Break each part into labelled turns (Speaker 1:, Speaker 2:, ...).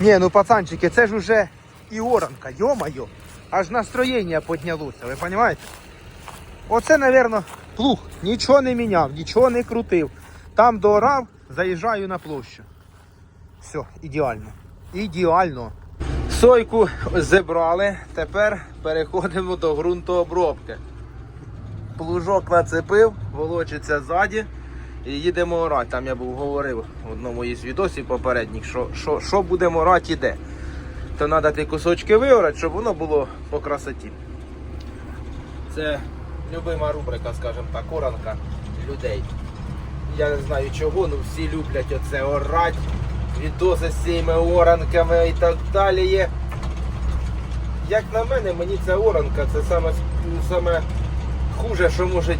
Speaker 1: Ні, ну пацанчики, це ж уже і оранка, йо-моє. Аж настроєння піднялося, ви розумієте? Оце, мабуть, плуг. Нічого не міняв, нічого не крутив. Там доорав, заїжджаю на площу. Все, ідеально. Ідеально. Сойку зібрали, тепер переходимо до ґрунтообробки. Плужок нацепив, волочиться ззаді і їдемо орати. Там я був говорив в одному із відосів попередніх, що, що, що будемо орати і де. То треба ті кусочки виорати, щоб воно було по красоті. Це любима рубрика, скажімо так, оранка людей. Я не знаю чого, ну всі люблять оце орать, відоси з цими оранками і так далі. Як на мене, мені ця оранка це саме, саме хуже, що може.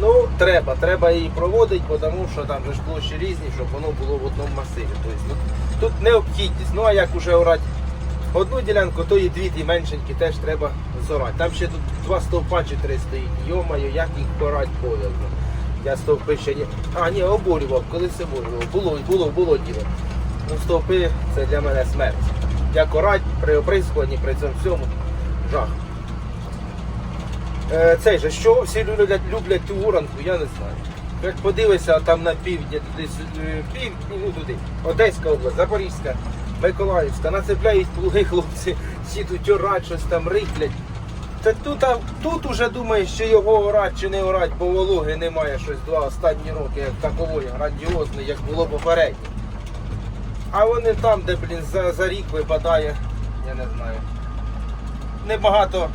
Speaker 1: Ну, треба, треба її проводити, тому що там ж площі різні, щоб воно було в одному масиві. Тобто, ну, тут необхідність. Ну а як уже орати одну ділянку, то і дві ті меншенькі теж треба зорати. Там ще тут два стовпа чи три стоїть. Йомаю, як їх порать пов'язно. Я стовпи ще ні. А, ні, обурював, колись обурював. Було, було, було діло. Ну, стовпи це для мене смерть. Як орать при оприскуванні, при цьому всьому жах. Е, цей же, що всі люблять, люблять ту уранку, я не знаю. Як подивишся там на півдня, туди сюди, пів, ну туди, Одеська область, Запорізька, Миколаївська, нацепляють плуги хлопці, всі тут орать, щось там риплять. Так тут, а, тут уже думаєш, чи його орать, чи не орать, бо вологи немає щось два останні роки, як такової, грандіозної, як було попередньо. А вони там, де, блін, за, за рік випадає, я не знаю. Небагато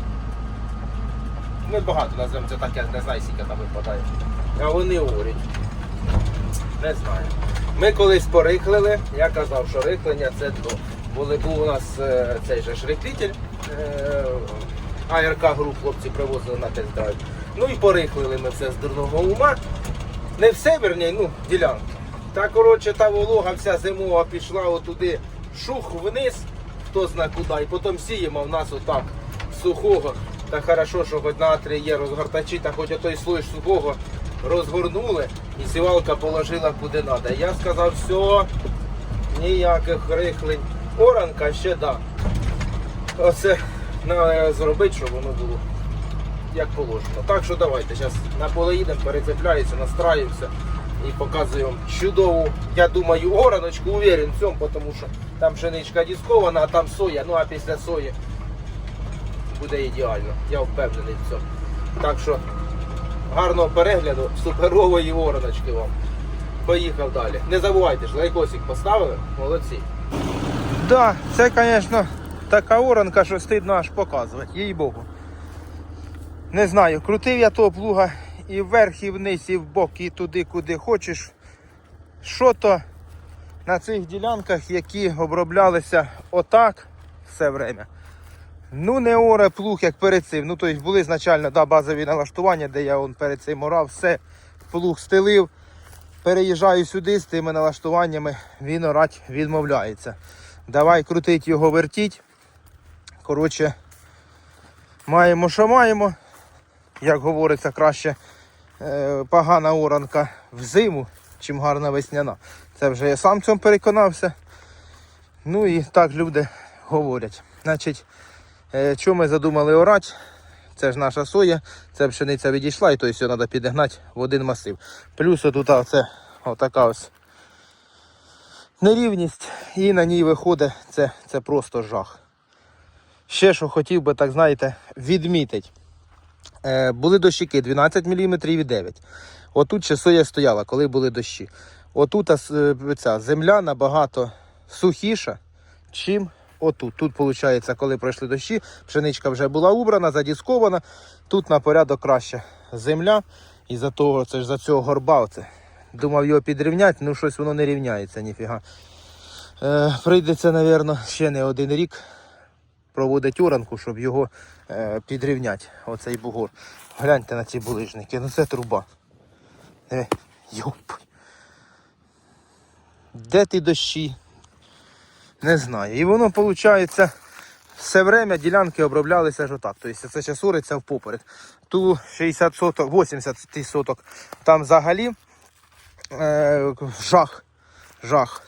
Speaker 1: ми багато називаємо це так, я не знаю, скільки там випадає. А вони орять. Не знаю. Ми колись порихлили, я казав, що рихлення це дно. Були, був у нас е, цей же ж рихлитель, е, АРК груп хлопці привозили на тест-драйв. Ну і порихлили ми все з дурного ума. Не все, верні, ну, ділянки. Та коротше та волога вся зимова пішла отуди, шух вниз, хто зна куди, і потім сіємо в нас отак сухого. Та хорошо, що хоч на три є розгортачі, та хоч той слой сухого розгорнули і сівалка положила куди треба. Я сказав, все, ніяких рихлень. Оранка ще да. Оце треба зробити, щоб воно було як положено. Так що давайте, зараз на поле їдемо, перецепляюся, настраюся і показую вам чудову, я думаю, ораночку, уверен в цьому, тому що там пшеничка дискована, а там соя, ну а після сої буде ідеально. Я впевнений в цьому. Так що гарного перегляду, суперової ораночки вам. Поїхав далі. Не забувайте ж, лайкосик поставили, молодці. Да, це, звісно, така оранка, що стидно аж показувати, їй Богу. Не знаю, крутив я того плуга і вверх, і вниз, і вбок, і туди, куди хочеш. Що то на цих ділянках, які оброблялися отак все время. Ну, не оре плуг, як перед цим. Ну, тобто були значально да, базові налаштування, де я он перед цим орав, все, плуг стелив. Переїжджаю сюди з тими налаштуваннями, він орать відмовляється. Давай крутить його, вертіть. Коротше, маємо, що маємо. Як говориться, краще е, погана оранка в чим гарна весняна. Це вже я сам цьому переконався. Ну і так люди говорять. Значить, Що ми задумали орати? Це ж наша соя, це пшениця відійшла, і то все треба підігнати в один масив. Плюс отут оце, отака ось нерівність, і на ній виходить це, це просто жах. Ще що хотів би, так знаєте, відмітити. Е, були дощики 12 мм і 9 Отут ще соя стояла, коли були дощі. Отут е, ця земля набагато сухіша, чим отут. Тут, виходить, коли пройшли дощі, пшеничка вже була убрана, задіскована. Тут на порядок краще земля. І за того, це ж за цього горба. Оце. Думав його підрівняти, ну щось воно не рівняється, ніфіга. Е, прийдеться, мабуть, ще не один рік проводити оранку, щоб його е, підрівняти. Оцей бугор. Гляньте на ці булижники, ну це труба. Е, йоп. Де ті дощі? Не знаю. І воно виходить, все время ділянки оброблялися ж отак. Тобто це ще суриться впоперек. Ту 60 соток, 80 соток. Там взагалі е, жах. Жах.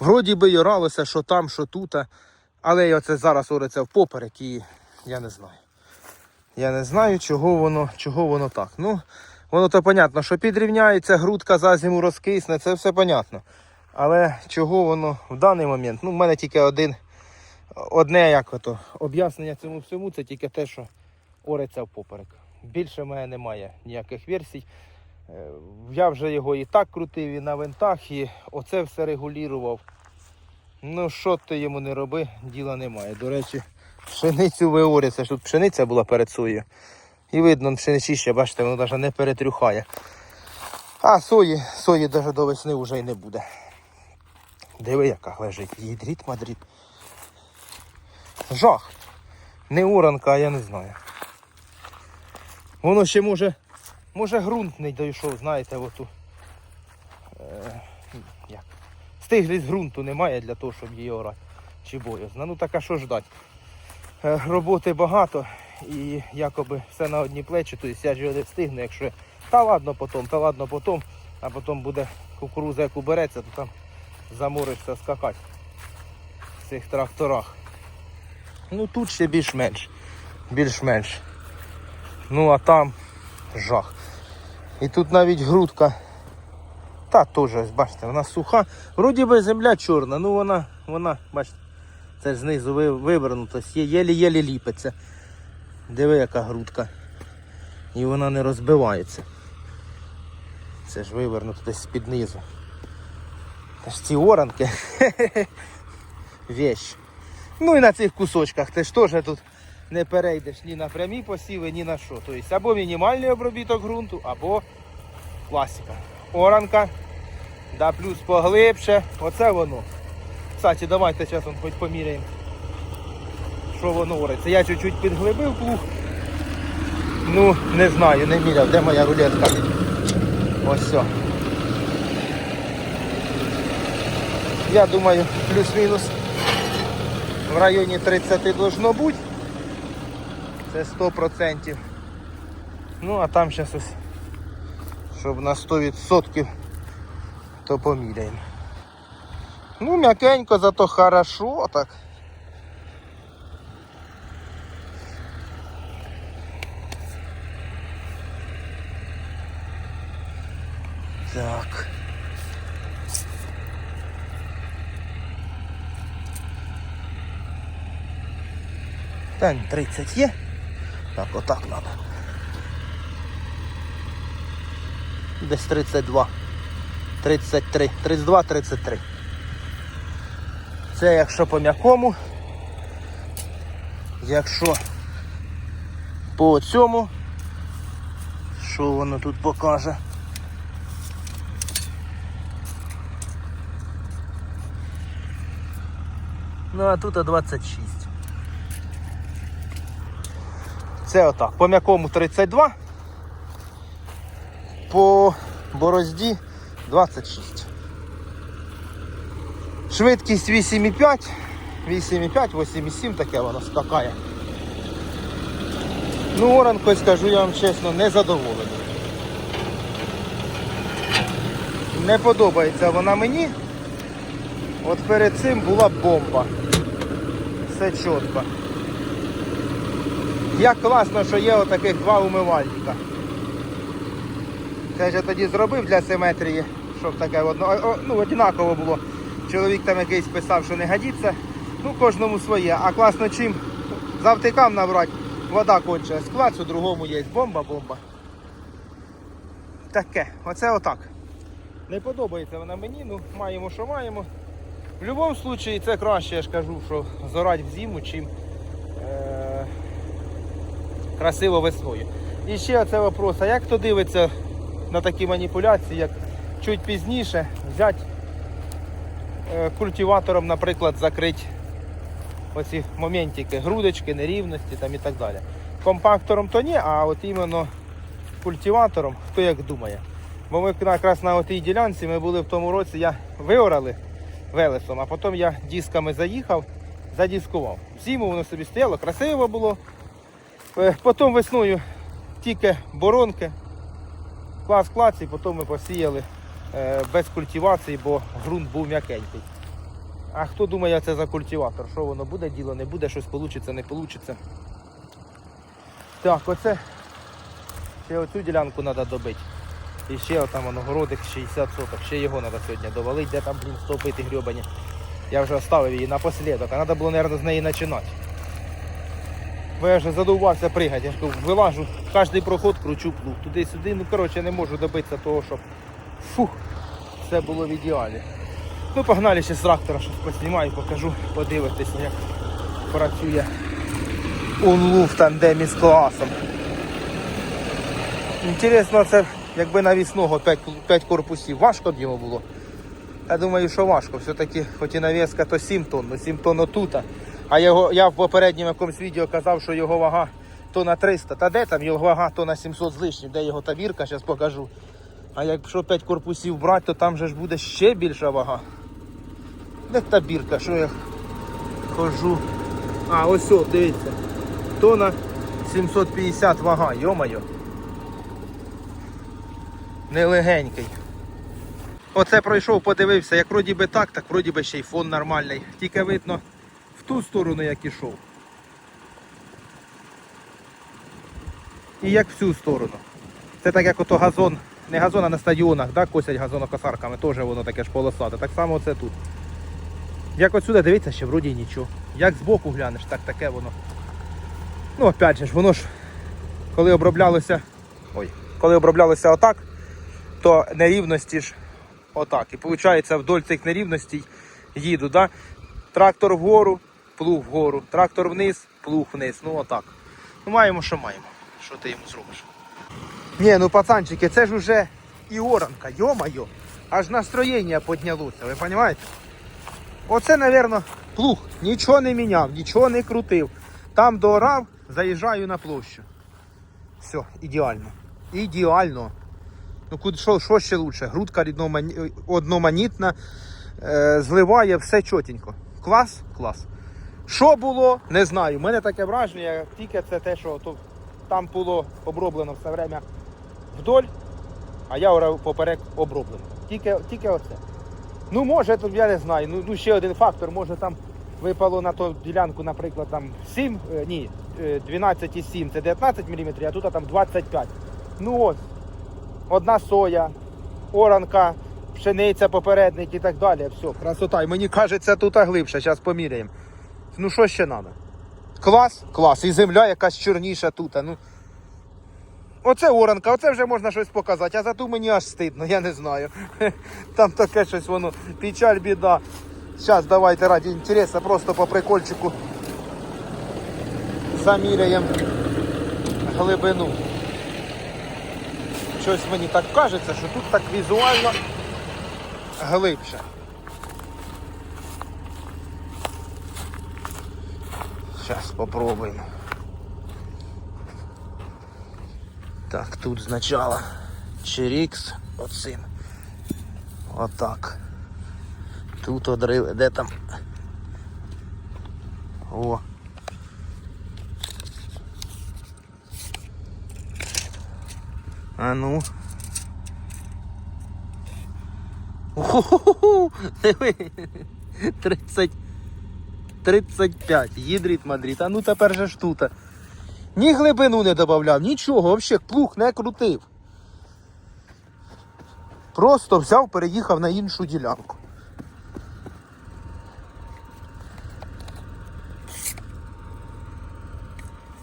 Speaker 1: Вроді би й оралося, що там, що тут, але оце зараз ориться впоперек і я не знаю. Я не знаю, чого воно, чого воно так. Ну, воно то понятно, що підрівняється, грудка за зиму розкисне, це все понятно. Але чого воно в даний момент? Ну, в мене тільки один, одне як ото, об'яснення цьому всьому, це тільки те, що ориться впоперек. Більше в мене немає ніяких версій. Е, Я вже його і так крутив, і на винтах, і оце все регулював. Ну, що ти йому не роби, діла немає. До речі, пшеницю виориться, щоб пшениця була перед соєю. І видно, пшеничище, бачите, воно навіть не перетрюхає. А сої, сої навіть до весни вже й не буде. Диви, яка лежить. Їдріт, мадріт. Жах. Не уранка, а я не знаю. Воно ще може, може ґрунт не дійшов, знаєте, оту. Е, як? Стиглість ґрунту немає для того, щоб її орати. Чи боязно. Ну так а що ждать? Е, роботи багато і якоби все на одні плечі, тобто я ж його не встигну, якщо та ладно потім, та ладно потім, а потім буде кукуруза, як убереться, то там заморишся скакати в цих тракторах. Ну тут ще більш-менш. Більш-менш. Ну а там жах. І тут навіть грудка. Та теж, ось, бачите, вона суха. Вроді би земля чорна, ну вона, вона, бачите, це ж знизу вивернуто, єлі-єлі ліпиться. Диви, яка грудка. І вона не розбивається. Це ж вивернуто десь з-під низу. Та ці оранки. Вещь. Ну і на цих кусочках ти ж теж тут не перейдеш ні на прямі посіви, ні на що. Тобто або мінімальний обробіток ґрунту, або класика. Оранка, да плюс поглибше. Оце воно. Кстати, давайте зараз хоч поміряємо, що воно ориться. Я чуть-чуть підглибив плуг. Ну, не знаю, не міряв, де моя рулетка. Ось все. Я думаю, плюс-мінус в районі 30 должно бути. Це 100%. Ну, а там зараз ось, щоб на 100% то поміряємо. Ну, м'якенько, зато хорошо так. Та ні, 30 є. Так, отак треба. Десь 32. 33. 32, 33. Це якщо по м'якому. Якщо по цьому, що воно тут покаже? Ну а тут 26. Це отак. По м'якому 32, по борозді 26. Швидкість 8,5, 8,5, 8,7 таке воно скакає. Ну, оранкою скажу я вам чесно, не задоволений. Не подобається вона мені. От перед цим була бомба. Все чітко. Як класно, що є отаких два умивальника. Це ж я тоді зробив для симетрії, щоб таке одно, ну, однаково було. Чоловік там якийсь писав, що не годиться. Ну, кожному своє. А класно чим завтикам набрати, вода конче. Склад у другому є. Бомба, бомба. Таке, оце отак. Не подобається вона мені, ну маємо, що маємо. В будь-якому випадку це краще, я ж кажу, що зорать в зиму, чим е- красиво весною. І ще оце вопрос, а як хто дивиться на такі маніпуляції, як чуть пізніше взяти е, культиватором, наприклад, закрити оці моментики, грудочки, нерівності там і так далі. Компактором то ні, а от іменно культиватором, хто як думає. Бо ми якраз на тій ділянці ми були в тому році, я виорали велесом, а потім я дисками заїхав, задіскував. Зиму воно собі стояло, красиво було. Е, Потім весною тільки боронки, клас клац, і потім ми посіяли е, без культивації, бо ґрунт був м'якенький. А хто думає, це за культиватор? Що воно буде діло, не буде, щось вийде, не вийде. Так, оце ще оцю ділянку треба добити. І ще отам воно городик 60 соток. Ще його треба сьогодні довалити, де там, блін, стовпити грьобані. Я вже оставив її напослідок, а треба було, мабуть, з неї починати. Бо я вже задовбався пригати. Я ж вилажу, кожний проход кручу плуг. Туди-сюди. Ну, коротше, не можу добитися того, щоб фух, все було в ідеалі. Ну, погнали ще з трактора, щось поснімаю, покажу, подивитися, як працює Унлу в тандемі з класом. Інтересно, це якби навісного 5, 5 корпусів. Важко б його було. Я думаю, що важко. Все-таки, хоч і навіска, то 7 тонн, ну 7 тонн отута. А його, я в попередньому якомусь відео казав, що його вага тонна 300. Та де там його вага тонна 700 з лишнім, де його табірка, зараз покажу. А якщо 5 корпусів брати, то там же ж буде ще більша вага. Де табірка, що я хожу. А, ось о, дивіться. Тона 750 вага, йомайо. Нелегенький. Оце пройшов, подивився, як вроді би так, так вроді би ще й фон нормальний. Тільки видно ту сторону, як ішов. І як в цю сторону. Це так як ото газон, не газон, а на стадіонах, да, косять газонокосарками, теж воно таке ж полосате. Так само це тут. Як отсюди дивиться, ще вроді нічого. Як збоку глянеш, так таке воно. Ну, опять же воно ж, коли оброблялося. Ой, коли оброблялося отак, то нерівності ж отак. І виходить, вдоль цих нерівностей їду, да? Трактор вгору, плуг вгору, трактор вниз, плуг вниз. Ну отак. Ну маємо, що маємо. Що ти йому зробиш? Ні, ну пацанчики, це ж уже і оранка, йо-майо. Аж настроєння піднялося, ви розумієте? Оце, мабуть, плуг. Нічого не міняв, нічого не крутив. Там доорав, заїжджаю на площу. Все, ідеально. Ідеально. Ну куди що, що ще лучше? Грудка одноманітна, е, зливає все чотенько. Клас? Клас. Що було, не знаю. У мене таке враження, тільки це те, що то, там було оброблено все время вдоль, а я орав поперек оброблено. Тільки, тільки оце. Ну, може, тут я не знаю. Ну, ну ще один фактор, може там випало на ту ділянку, наприклад, там 7, е, ні, е, 12,7 це 19 мм, а тут там 25. Ну ось, одна соя, оранка, пшениця, попередник і так далі. Все, красота. І мені кажеться, тут глибше, зараз поміряємо. Ну що ще треба? Клас, клас. І земля якась чорніша тут. Ну. Оце оранка, оце вже можна щось показати, а за ту мені аж стидно, я не знаю. Там таке щось воно, печаль, біда. Зараз давайте раді інтересу, просто по прикольчику заміряємо глибину. Щось мені так кажеться, що тут так візуально глибше. Зараз попробуємо. Так, тут спочатку Чирікс оцим. Отак. Тут одрили, де там? О. А ну. О-хо-хо-хо! 30. 35. Їдріт Мадрид. А ну тепер же ж тут. Ні глибину не додавав, нічого, взагалі плуг не крутив. Просто взяв, переїхав на іншу ділянку.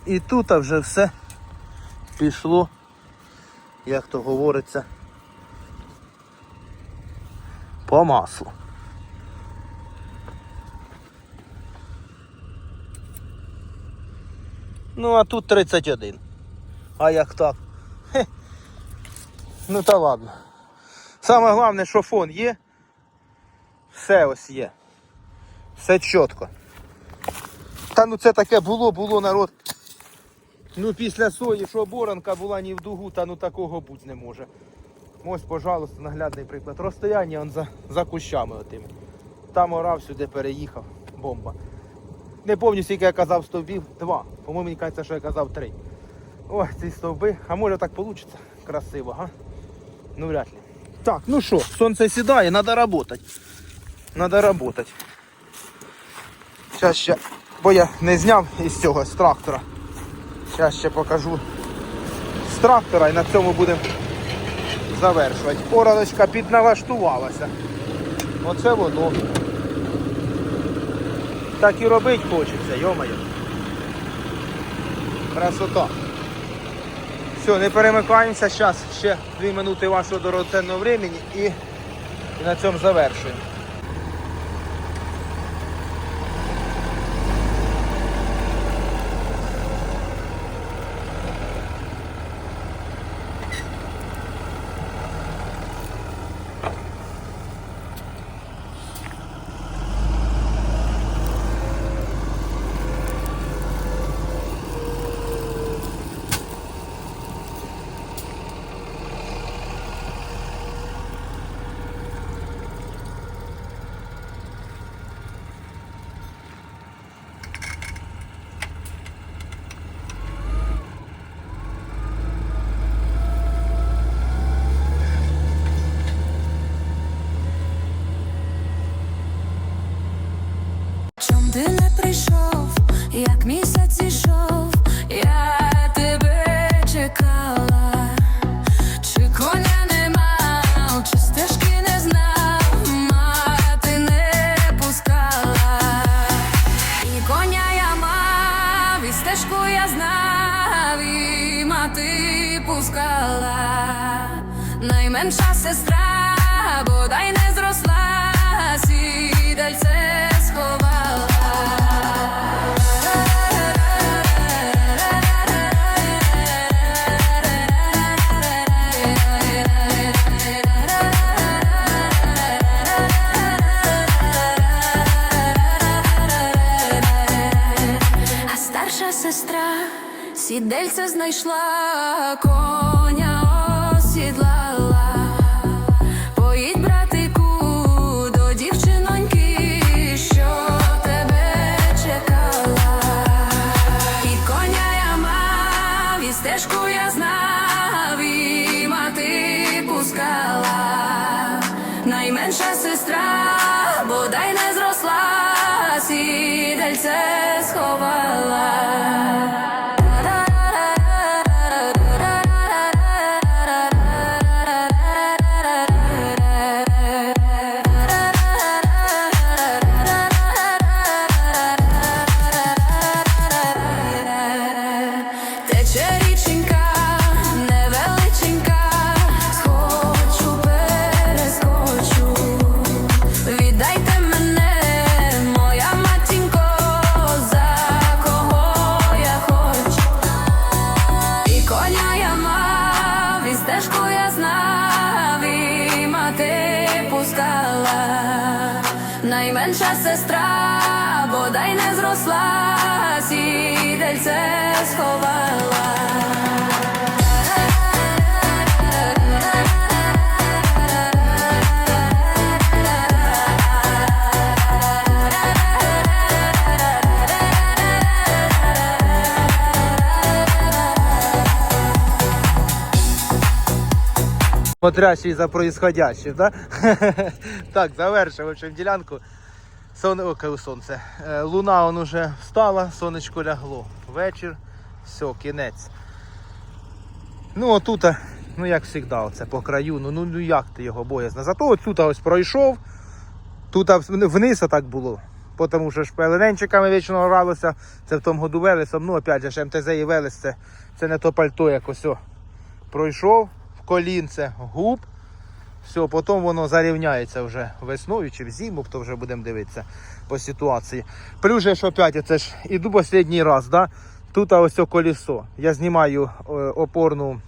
Speaker 1: І тут вже все пішло, як то говориться, по маслу. Ну, а тут 31. А як так? Хе. Ну та ладно. Саме головне, що фон є. Все ось є. Все чітко. Та ну це таке було, було народ. Ну після сої, що боранка була ні в дугу, та ну такого бути не може. Ось, пожалуйста, наглядний приклад. Розстояння он за, за кущами отими. Там орав, сюди переїхав. Бомба. Не пам'ятаю, скільки я казав стовбів. Два. По-моєму, мені кажеться, що я казав три. Ой, ці стовби. А може так вийде? Красиво, га? Ну вряд ли. Так, ну що, сонце сідає, треба працювати. Треба працювати. Зараз ще, бо я не зняв із цього, з трактора. Зараз ще покажу з трактора і на цьому будемо завершувати. Оралочка підналаштувалася. Оце воно. Так і робити хочеться, йомаю. Красота. Все, не перемикаємося. Зараз ще 2 минути вашого дорогоценного времени і, і на цьому завершуємо.
Speaker 2: Сідельце знайшла, коня осідлала. Поїдь, братику, до дівчиноньки, що тебе чекала. І коня я мав, стежку я знав, пускала. Найменша сестра, бодай не зросла, сідельце сховала. Найменша сестра, бодай не зросла, сідельце сховала.
Speaker 1: Смотрящий за происходящим, да? так, завершив ділянку. Сон... Кажу, сонце. Е, Луна он уже встала, сонечко лягло. Вечір, все, кінець. Ну, отут, ну як завжди, оце по краю, ну, ну, ну як ти його боязно. Зато отут ось пройшов, тут вниз так було. Тому що ж пелененчиками вічно гралося, це в тому году Велесом, ну опять же МТЗ і Велес, це, це не то пальто якось. о. Пройшов в колінце губ, все, потім воно зарівняється вже весною чи в зиму, то вже будемо дивитися по ситуації. Плюс же ж опять, це ж іду останній раз, да? тут ось це колесо. Я знімаю е, опорну,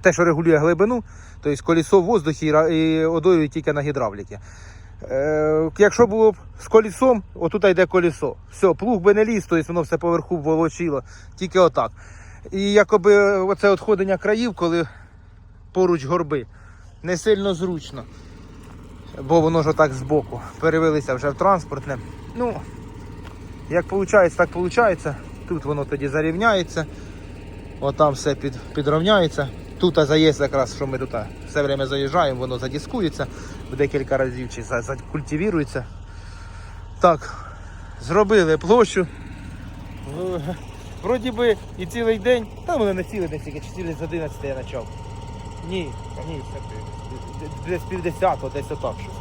Speaker 1: те, що регулює глибину, тобто колесо в воздухі і одою тільки на гідравліки. Е, якщо було б з колесом, отут йде колесо. Все, плуг би не ліз, тобто воно все поверху волочило, тільки отак. І якоби оце отходення країв, коли поруч горби, не сильно зручно. Бо воно ж отак збоку. Перевелися вже в транспортне. Ну, як виходить, так виходить. Тут воно тоді зарівняється. Отам все під, підровняється. Тут заїзд якраз, що ми тут все время заїжджаємо, воно задіскується в декілька разів чи закультивірується. Так, Зробили площу. Е, Вроді би і цілий день, та мене не цілий день, тільки цілий з 11 я почав. Ні, ні, десь півдесятого, десь отак щось.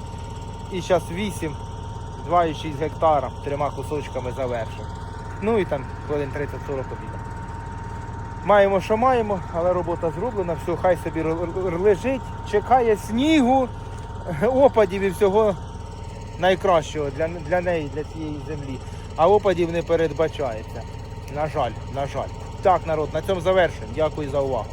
Speaker 1: І зараз 8, 2,6 гектара трьома кусочками завершив. Ну і там хвилин 30-40 обіда. Маємо, що маємо, але робота зроблена, все, хай собі лежить, чекає снігу, опадів і всього найкращого для, для неї, для цієї землі. А опадів не передбачається. На жаль, на жаль. Так, народ, на цьому завершуємо. Дякую за увагу.